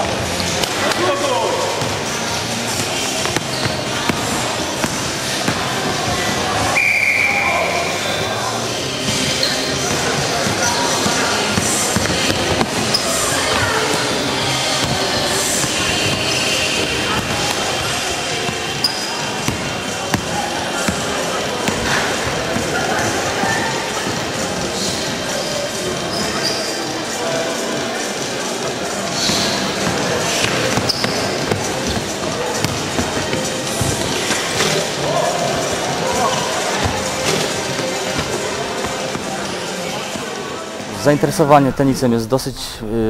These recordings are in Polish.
out. Zainteresowanie tenisem jest dosyć,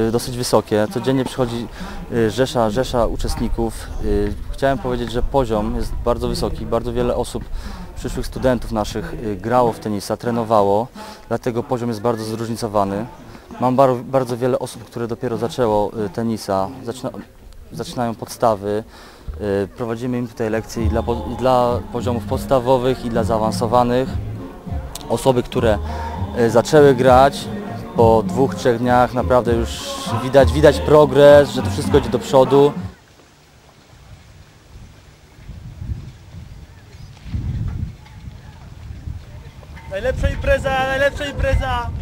y, dosyć wysokie. Codziennie przychodzi y, rzesza, rzesza uczestników. Y, Chciałem powiedzieć, że poziom jest bardzo wysoki. Bardzo wiele osób, przyszłych studentów naszych grało w tenisa, trenowało, dlatego poziom jest bardzo zróżnicowany. Mam bar- bardzo wiele osób, które dopiero zaczęło tenisa, zaczyna, zaczynają podstawy. Prowadzimy im tutaj lekcje i dla, i dla poziomów podstawowych i dla zaawansowanych osoby, które zaczęły grać po dwóch, trzech dniach naprawdę już widać, widać progres, że to wszystko idzie do przodu. Najlepsza impreza, najlepsza impreza!